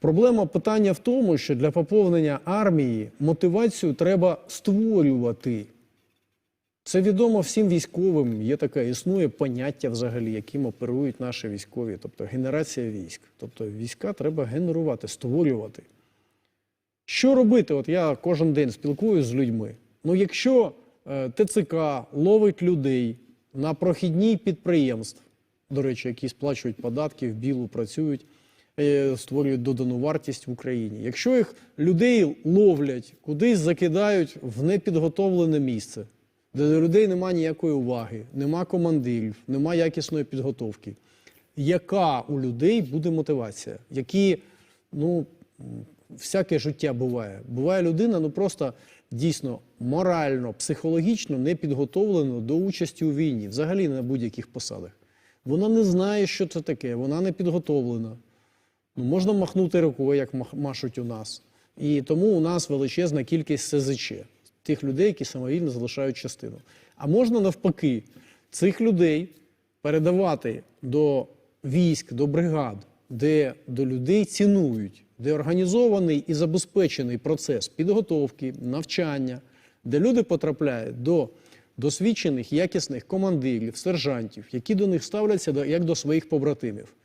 Проблема питання в тому, що для поповнення армії мотивацію треба створювати. Це відомо всім військовим. Є таке, існує поняття взагалі, яким оперують наші військові, тобто генерація військ. Тобто війська треба генерувати, створювати. Що робити? От я кожен день спілкуюся з людьми. Ну, якщо е, ТЦК ловить людей на прохідній підприємств, до речі, які сплачують податки, в білу працюють, створюють додану вартість в Україні. Якщо їх людей ловлять, кудись закидають в непідготовлене місце, де до людей немає ніякої уваги, нема командирів, нема якісної підготовки. Яка у людей буде мотивація? Які, ну, всяке життя буває. Буває людина, ну просто дійсно морально, психологічно не підготовлена до участі у війні, взагалі на будь-яких посадах. Вона не знає, що це таке, вона не підготовлена. Ну, можна махнути рукою, як машуть у нас. І тому у нас величезна кількість СЗЧ, тих людей, які самовільно залишають частину. А можна навпаки цих людей передавати до військ, до бригад, де до людей цінують, де організований і забезпечений процес підготовки, навчання, де люди потрапляють до досвідчених, якісних командирів, сержантів, які до них ставляться як до своїх побратимів.